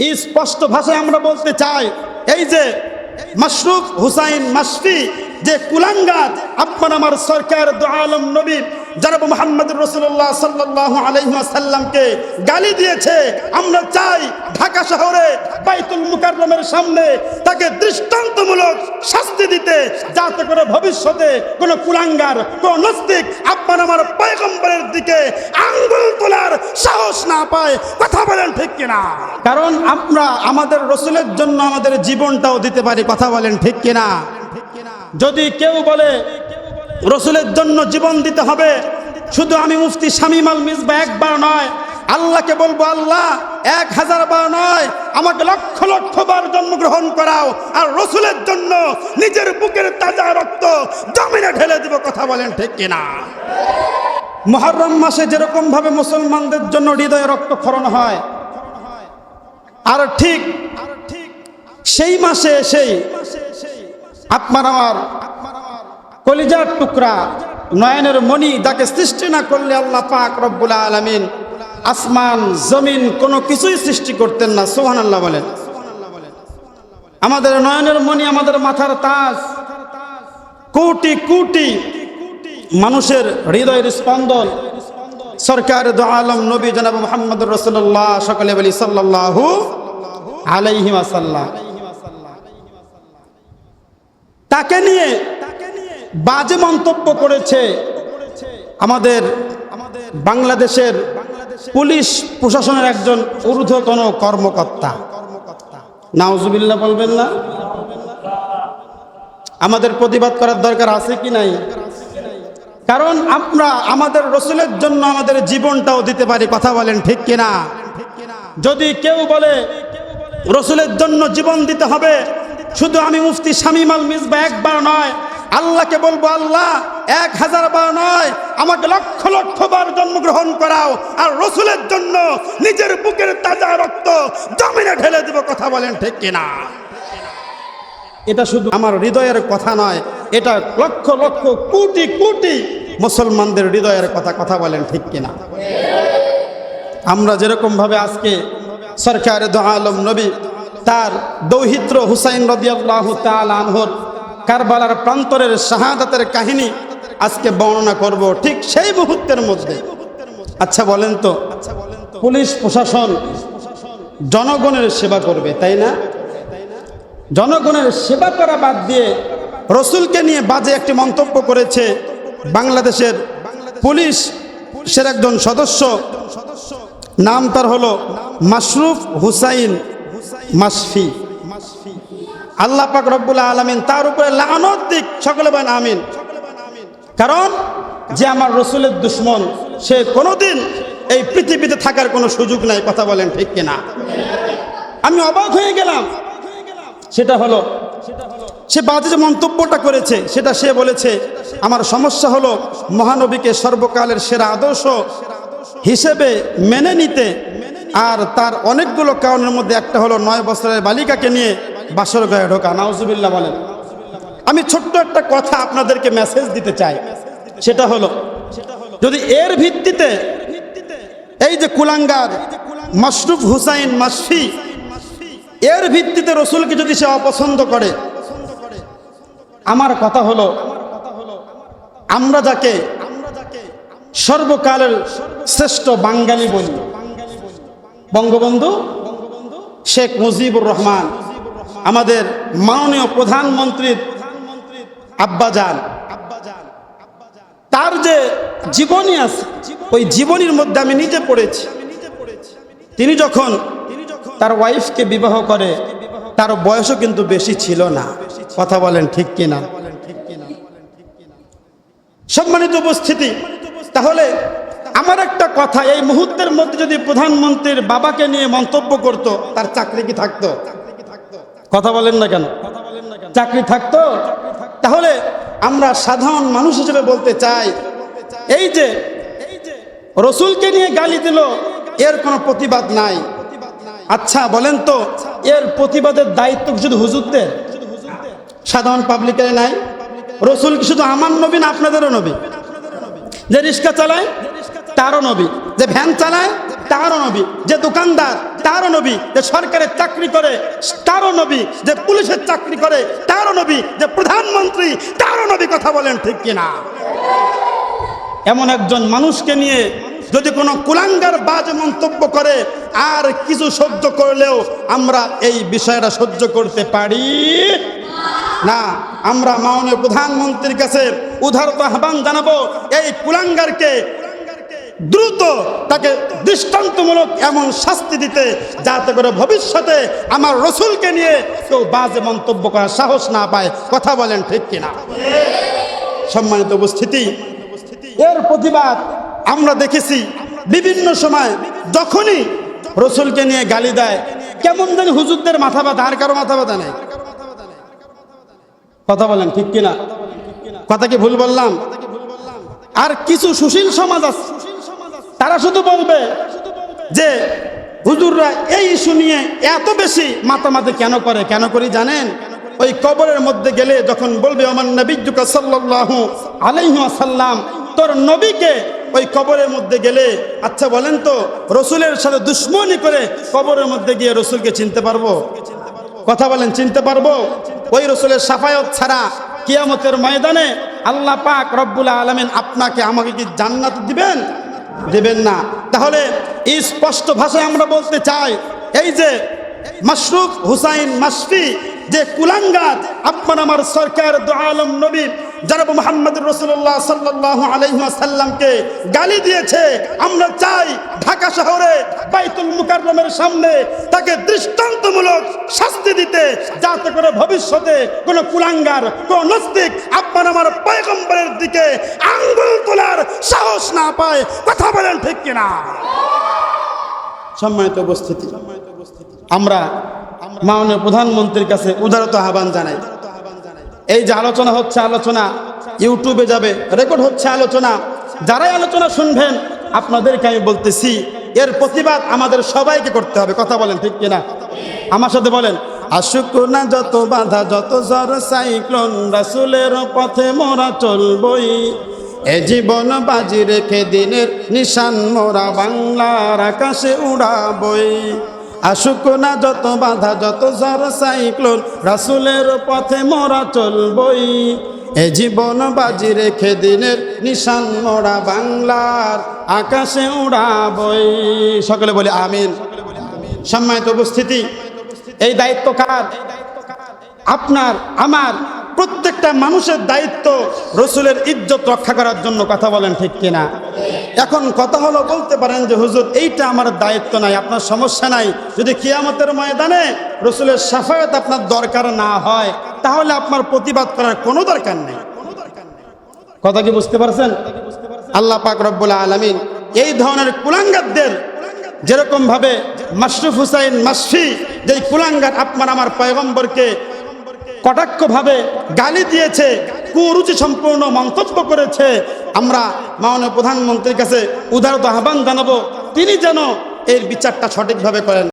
স্পষ্ট ভাষায় আমরা বলতে চাই, এই যে মাশরুফ হুসাইন মাসফি যে কুলাঙ্গাত, আপনার আমার সরকার আলম নবী জনাব মোহাম্মদ রসুল্লাহ সাল্লাহ আলহিমাসাল্লামকে গালি দিয়েছে, আমরা চাই ঢাকা শহরে বাইতুল মুকাররমের সামনে তাকে দৃষ্টান্তমূলক শাস্তি দিতে, যাতে করে ভবিষ্যতে কোনো কুলাঙ্গার, কোন নস্তিক আপনার আমার পয়গম্বরের দিকে আঙ্গুল তোলার সাহস না পায়। কথা বলেন ঠিক কিনা? কারণ আমরা আমাদের রসুলের জন্য আমাদের জীবনটাও দিতে পারি। কথা বলেন ঠিক কিনা? যদি কেউ বলে, রসুলের জন্য জীবন দিতে হবে, শুধু আমি মুফতি শামিম আল মিসবা একবার নয়, আল্লাহকে বলব, আল্লাহ এক হাজার বার নয়, আমাকে লক্ষ লক্ষ বার জন্মগ্রহণ করাও আর রসুলের জন্য নিজের বুকের তাজা রক্ত জমিনে ঢেলে দিব, কথা বলেন ঠিক কিনা? মহরম মাসে যেরকম ভাবে মুসলমানদের জন্য হৃদয়ে রক্তক্ষরণ হয়, আর ঠিক সেই মাসে সেই আপনার আমার কলিজার টুকরা নয়নের মণি যাকে সৃষ্টি না করলে আল্লাহ পাক রব্বুল আলমিন আসমান, জমিন কোনো কিছুই সৃষ্টি করতেন না সোহান আল্লাহ বলেন। আমাদের নয়নের মণি আমাদের মাথার তাজ। কোটি কোটি মানুষের হৃদয়ের স্পন্দন। সরকার আলম নবী জনাব মোহাম্মদ রসুল্লাহ সকলে বলি সাল্লাহু আলাইহি আসাল্লাহ তাকে নিয়ে বাজে মন্তব্য করেছে আমাদের আমাদের বাংলাদেশের পুলিশ প্রশাসনের একজন ঊর্ধ্বতন কর্মকর্তা। নাউজুবিল্লাহ বলবেন না? আমাদের প্রতিবাদ করার দরকার আছে কি নাই? কারণ আমরা আমাদের রসুলের জন্য আমাদের জীবনটাও দিতে পারি, কথা বলেন ঠিক কিনা? যদি কেউ বলে, রসুলের জন্য জীবন দিতে হবে, শুধু আমি মুফতি শামিম আল মিসবা একবার নয়, আল্লাহকে বলব, আল্লাহ, এক হাজার বার নয়, আমাকে লক্ষ লক্ষ বার জন্মগ্রহণ করাও আর রসুলের জন্য নিজের বুকের তাজা রক্ত জমিনে ঢেলে দিব কথা বলেন ঠিক কিনা? এটা শুধু আমার হৃদয়ের কথা নয়, এটা লক্ষ লক্ষ কোটি কোটি মুসলমানদের হৃদয়ের কথা কথা বলেন ঠিক কিনা? আমরা যেরকম ভাবে আজকে সরকার আলম নবী, তার দৌহিত্র হুসাইন রদিয়াল্লাহ আনহর কারবালার প্রান্তরের শাহাদাতের কাহিনী আজকে বর্ণনা করব ঠিক সেই মুহূর্তের মধ্যে। আচ্ছা বলেন তো। পুলিশ, প্রশাসন, জনগণের সেবা করবে, তাই না? জনগণের সেবা করা বাদ দিয়ে রসুলকে নিয়ে বাজে একটি মন্তব্য করেছে বাংলাদেশের পুলিশ সের একজন সদস্য। নাম তার হলো মাশরুফ হুসাইন মাসফি আল্লাহ পাক রব্বুল আলমিন তার উপরে লানত দিক, সকলে বেন আমিন। কারণ, যে আমার রসুলের দুশ্মন সে কোনোদিন এই পৃথিবীতে থাকার কোনো সুযোগ নাই, কথা বলেন ঠিক কিনা? আমি অবাক হয়ে গেলাম। সেটা হলো, সে বাজে যে মন্তব্যটা করেছে, সেটা সে বলেছে, আমার সমস্যা হলো মহানবীকে সর্বকালের সেরা আদর্শ হিসেবে মেনে নিতে আর তার অনেকগুলো কারণের মধ্যে একটা হলো নয় বছরের বালিকাকে নিয়ে বাসর গায়ে ঢোকা। নাউজুবিল্লাহ বলেন। আমি ছোট্ট একটা কথা আপনাদেরকে মেসেজ দিতে চাই। সেটা হলো যদি এর ভিত্তিতে এই যে কুলাঙ্গার, মশরুফ হুসাইন মাসফি এর ভিত্তিতে রসুলকে যদি সে অপছন্দ করে, আমার কথা হলো, আমরা যাকে সর্বকালের শ্রেষ্ঠ বাঙালি বলি। বঙ্গবন্ধু, শেখ মুজিবুর রহমান, আমাদের মাননীয় প্রধানমন্ত্রীর আব্বাজান। তার যে জীবনী আছে, ওই জীবনীর মধ্যে আমি নিজে পড়েছি। তিনি যখন তার ওয়াইফকে বিবাহ করে, তার বয়সও কিন্তু বেশি ছিল না। কথা বলেন ঠিক কিনা? সম্মানিত উপস্থিতি, তাহলে আমার একটা কথা, এই মুহূর্তের মধ্যে যদি প্রধানমন্ত্রীর বাবাকে নিয়ে মন্তব্য করত, তার চাকরি কি থাকতো? কথা বলেন না কেন? চাকরি থাকতো? তাহলে আমরা সাধারণ মানুষ হিসেবে বলতে চাই এই যে রসুলকে নিয়ে গালি দিল, এর কোনো প্রতিবাদ নাই। আচ্ছা বলেন তো, এর প্রতিবাদের দায়িত্ব শুধু হুজুরদের? সাধারণ পাবলিকের নাই। রসুল কি শুধু আমার নবী না আপনাদেরও নবী? যে রিক্সা চালায়, তারও নবী। যে ভ্যান চালায়, তারও নবী। যে দোকানদার, তারও নবী। যে সরকারের চাকরি করে, তারও নবী। যে পুলিশের চাকরি করে, তারও নবী। যে প্রধানমন্ত্রী, তারও নবী। কথা বলেন ঠিক কিনা? এমন একজন মানুষকে নিয়ে যদি কোনো কুলাঙ্গার বাজে মন্তব্য করে, আর কিছু সহ্য করলেও আমরা এই বিষয়টা সহ্য করতে পারি? না, আমরা মাননীয় প্রধানমন্ত্রীর কাছে উদারত আহ্বান জানাব, এই কুলাঙ্গারকে দ্রুত তাকে দৃষ্টান্তমূলক এমন শাস্তি দিতে, যাতে করে ভবিষ্যতে আমার রসুলকে নিয়ে কেউ বাজে মন্তব্য করার সাহস না পায়। কথা বলেন ঠিক কিনা? সম্মানিত উপস্থিতি এর প্রতিবাদ আমরা দেখেছি বিভিন্ন সময় যখনই রসুলকে নিয়ে গালি দেয়, কেমন জানি হুজুরদের মাথা ব্যথা, আর কারও মাথা ব্যথা নেই। কথা বলেন ঠিক কিনা? কথা কি ভুল বললাম? আর কিছু সুশীল সমাজ আছে, তারা শুধু বলবে যে, হুজুররা এই ইস্যু নিয়ে এত বেশি মাতামাতি কেন করে, কেন করি জানেন? ওই কবরের মধ্যে গেলে যখন বলবে আমার নবীজুকা সাল্লাল্লাহু আলাইহি ওয়াসাল্লাম তোর নবীকে ওই কবরের মধ্যে গেলে আচ্ছা বলেন তো, রসুলের সাথে দুশ্মনী করে কবরের মধ্যে গিয়ে রসুলকে চিনতে পারব? কথা বলেন, চিনতে পারব? ওই রসুলের সাফায়ত ছাড়া কিয়ামতের ময়দানে আল্লাহ পাক রব্বুল আলমিন আপনাকে আমাকে কি জান্নাত দিবেন? দেবেন না। তাহলে এই স্পষ্ট ভাষায় আমরা বলতে চাই, এই যে মাশরুফ হুসাইন মাসফি যে কুলাঙ্গার আপনার আমার সরকার দো আলম নবী জনাব মোহাম্মদ রসুল্লাহ সাল্লাহ আলহিমাসাল্লামকে গালি দিয়েছে। আমরা চাই ঢাকা শহরে বাইতুল মুকাররমের সামনে তাকে দৃষ্টান্তমূলক শাস্তি দিতে, যাতে করে ভবিষ্যতে কোনো কুলাঙ্গার, কোন নস্তিক আপনার আমার পয়গম্বরের দিকে আঙ্গুল তোলার সাহস না পায়। কথা বলেন ঠিক কিনা? সম্মানিত উপস্থিতি, আমরা মাননীয় প্রধানমন্ত্রীর কাছে উদারত আহ্বান জানাই। এই যে আলোচনা হচ্ছে আলোচনা ইউটিউবে যাবে রেকর্ড হচ্ছে আলোচনা। যারাই আলোচনা শুনবেন, আপনাদেরকে আমি বলতেছি, এর প্রতিবাদ আমাদের সবাইকে করতে হবে, কথা বলেন ঠিক কিনা? আমার সাথে বলেন আশুক না যত বাধা, যত জ্বর, সাইক্লোন রাসুলের পথে মোরা চলবই। এ জীবন বাজি রেখে দিনের নিশান, মোরা বাংলার আকাশে উড়াবই। আসুক না যত বাধা, যত ঝড় সাইক্লোন, রাসুলের পথে মোরা চলবই। এ জীবন বাজি রেখে দিনের নিশান মোরা বাংলার আকাশে উড়াবই। সকলে বলে আমিন। সম্মানিত উপস্থিতি, এই দায়িত্ব কার? আপনার, আমার? প্রত্যেকটা মানুষের দায়িত্ব রসুলের ইজ্জত রক্ষা করার জন্য কথা বলেন ঠিক কিনা? এখন কথা হলো বলতে পারেন যে, হুজুর, এইটা আমার দায়িত্ব নাই, আপনার সমস্যা নাই। যদি কিয়ামতের ময়দানে রসুলের সাফায়ত আপনার দরকার না হয়, তাহলে আপনার প্রতিবাদ করার কোনো দরকার নেই। কথা কি বুঝতে পারছেন? আল্লাহ পাক রব্বুল আলমিন এই ধরনের কুলাঙ্গারদের যেরকম ভাবে মাশরুফ হুসাইন মাসফি যে কুলাঙ্গার আপনার, আমার পয়গম্বরকে কটাক্ষভাবে গালি দিয়েছে, কুরুচি সম্পূর্ণ মন্তব্য করেছে। আমরা মাননীয় প্রধানমন্ত্রীর কাছে উদারত আহ্বান জানাব, তিনি যেন এর বিচারটা সঠিকভাবে করেন।